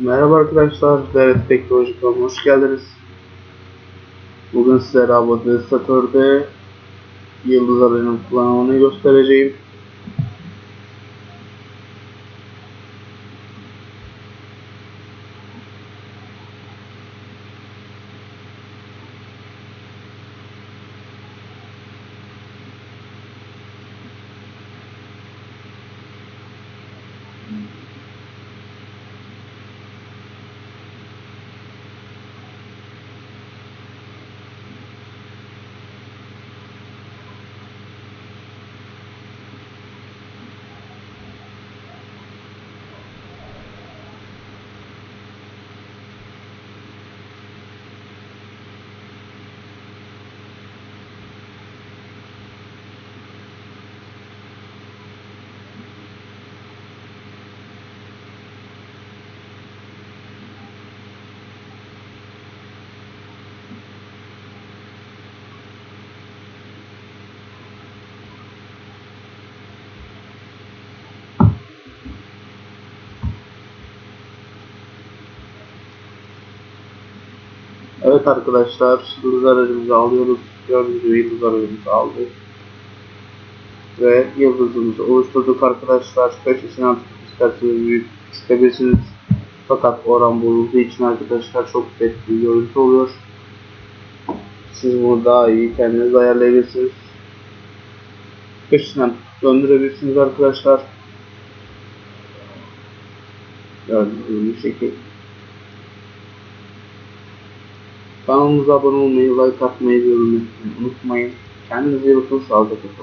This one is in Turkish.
Merhaba arkadaşlar, Devlet Teknoloji kanalına hoş geldiniz. Bugün sizlere Administratör'de Yıldız Aray'ın kullanımını göstereceğim. Evet arkadaşlar, Yıldız aracımızı alıyoruz. Gördüğünüz gibi Yıldız aracımızı aldık. Ve yıldızımızı oluşturduk arkadaşlar. Köşesini atıp isterseniz büyük istebilirsiniz. Fakat oran bozulduğu için arkadaşlar çok net bir görüntü oluyor. Siz bunu daha iyi kendiniz ayarlayabilirsiniz. Köşesinden döndürebilirsiniz arkadaşlar. Gördüğünüz bu Kanalımıza abone olmayı, like atmayı, yorum yapmayı unutmayın. Kendinize iyi bakın, sağlıcakla kalın.